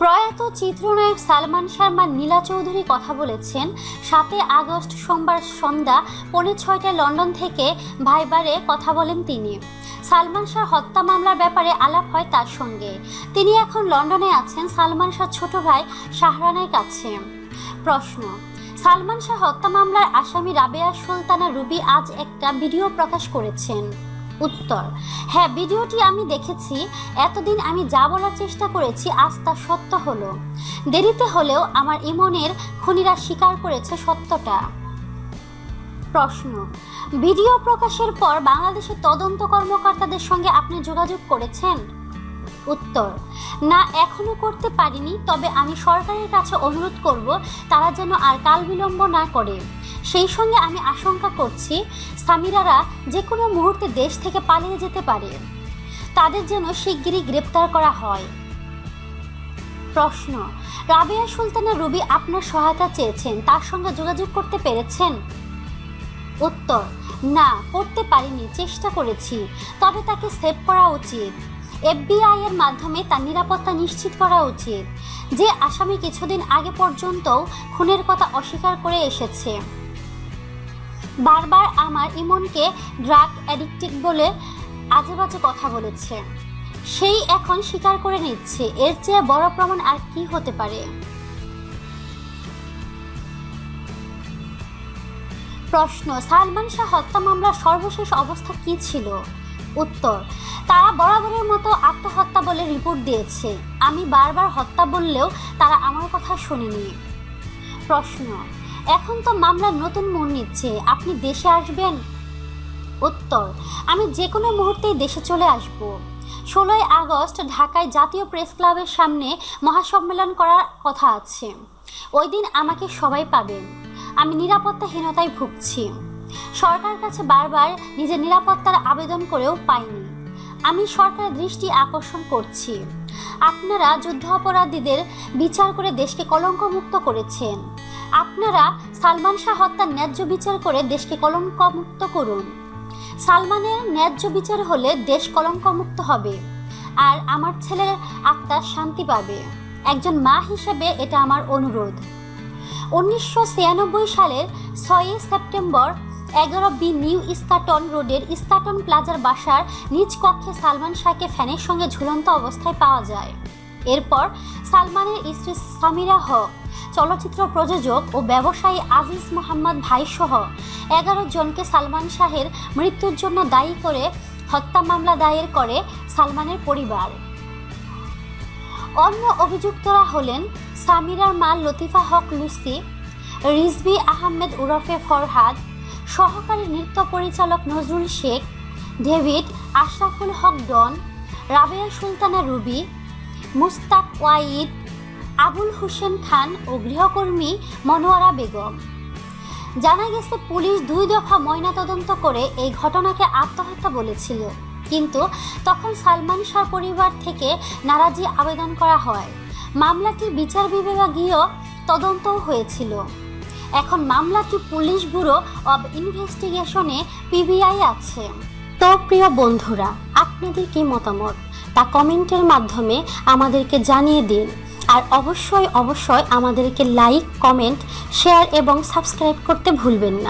প্রয়াত চিত্রনায়ক সালমান শর্মা নীলা চৌধুরী কথা বলেছেন সাতই আগস্ট সোমবার সন্ধ্যা পৌনে ছয়টায় লন্ডন থেকে ভাইবারে কথা বলেন তিনি। সালমান শাহ হত্যা মামলার ব্যাপারে আলাপ হয় তার সঙ্গে। তিনি এখন লন্ডনে আছেন সালমান শাহ ছোট ভাই শাহরানের কাছে। প্রশ্ন, সালমান শাহ হত্যা মামলার আসামি রাবেয়া সুলতানা রুবি আজ একটা ভিডিও প্রকাশ করেছেন। উত্তর। হ্যাঁ ভিডিওটি আমি দেখেছি। এতদিন আমি যা বলার চেষ্টা করেছি, আজ তা সত্য হলো। দেরিতে হলেও আমার ইমনের খুনিরা স্বীকার করেছে সত্যটা। প্রশ্ন, ভিডিও প্রকাশের পর বাংলাদেশের তদন্ত কর্মকর্তাদের সঙ্গে আপনি যোগাযোগ করেছেন? উত্তর। না, এখনও করতে পারিনি, তবে আমি সরকারের কাছে অনুরোধ করব, তারা যেন আর কাল বিলম্ব না করে। সেই সঙ্গে আমি আশঙ্কা করছি সামিরারা যে কোনো মুহূর্তে দেশ থেকে পালিয়ে যেতে পারে। তাদের যেন শিগগিরই গ্রেপ্তার করা হয়। প্রশ্ন, রাবেয়া সুলতানা রুবি আপনার সহায়তা চেয়েছেন, তার সঙ্গে যোগাযোগ করতে পেরেছেন? উত্তর, না, করতে পারিনি, চেষ্টা করেছি, তবে তাকে সেভ করা উচিত। এফবিআই এর মাধ্যমে তার নিরাপত্তা নিশ্চিত করা উচিত, যে আসামি কিছুদিন আগে পর্যন্ত খুনের কথা অস্বীকার করে এসেছে। বারবার আমার ইমনকে ড্রাগ অ্যাডিক্টেড বলে আজে বাজে কথা বলেছে। সেই এখন স্বীকার করে নিচ্ছে, এর চেয়ে বড় প্রমাণ আর কি হতে পারে? প্রশ্ন, সালমান শাহ হত্যা মামলার সর্বশেষ অবস্থা কি ছিল? উত্তর। তারা বরাবরের মতো আত্মহত্যা বলে রিপোর্ট দিয়েছে। আমি বারবার হত্যা বললেও তারা আমার কথা শোনেনি। প্রশ্ন, এখন তো মামলা নতুন মোড় নিচ্ছে, আপনি দেশে আসবেন? উত্তর, আমি যে কোনো মুহূর্তেই দেশে চলে আসব। ষোলোই আগস্ট ঢাকায় জাতীয় প্রেস ক্লাবের সামনে মহাসম্মেলন করার কথা আছে। ওই দিন আমাকে সবাই পাবেন। আমি নিরাপত্তাহীনতায় ভুগছি। সরকার কাছে বারবার নিজের নিরাপত্তার আবেদন করেও পাইনি। আমি সরকারের দৃষ্টি আকর্ষণ করছি। আপনারা যুদ্ধ অপরাধীদের বিচার করে দেশকে কলঙ্কমুক্ত করেছেন। আপনারা সালমান শাহ হত্যার ন্যায্য বিচার করে দেশকে কলঙ্কমুক্ত করুন। সালমানের ন্যায্য বিচার হলে দেশ কলঙ্কমুক্ত হবে। আর আমার ছেলের আত্মার শান্তি পাবে। একজন মা হিসেবে এটা আমার অনুরোধ। উনিশশো ছিয়ানব্বই সালের ছয়ই সেপ্টেম্বর এগারো বি নিউ ইস্কাটন রোডের ইস্কাটন প্লাজার বাসার নিজ কক্ষে সালমান শাহকে ফ্যানের সঙ্গে ঝুলন্ত অবস্থায় পাওয়া যায়। এরপর সালমানের স্ত্রী সামিরা হক, চলচ্চিত্র প্রযোজক ও ব্যবসায়ী আজিজ মোহাম্মদ ভাইসহ এগারো জনকে সালমান শাহের মৃত্যুর জন্য দায়ী করে হত্যা মামলা দায়ের করে সালমানের পরিবার। অন্য অভিযুক্তরা হলেন সামিরার মা লতিফা হক লুসি, রিজভি আহমেদ ওরফে ফরহাদ সহকারী নৃত্য পরিচালক Nazrul Sheikh, David Ashraful Haque Don, Rabeya Sultana Ruby, Mustaq Waid, Abul Hossain Khan ও গৃহকর্মী মনোয়ারা বেগম। জানা গেছে, পুলিশ দুই দফা ময়নাতদন্ত করে এই ঘটনাকে আত্মহত্যা বলেছিল। কিন্তু তখন সালমান শাহ পরিবার থেকে নারাজি আবেদন করা হয়। মামলাটির বিচার বিভাগীয় তদন্তও হয়েছিল। এখন মামলাটি পুলিশ ব্যুরো অব ইনভেস্টিগেশনে পিবিআই আছে। তো প্রিয় বন্ধুরা, আপনাদের কি মতামত? তা কমেন্টের মাধ্যমে আমাদেরকে জানিয়ে দিন। আর অবশ্যই অবশ্যই আমাদেরকে লাইক, কমেন্ট, শেয়ার এবং সাবস্ক্রাইব করতে ভুলবেন না।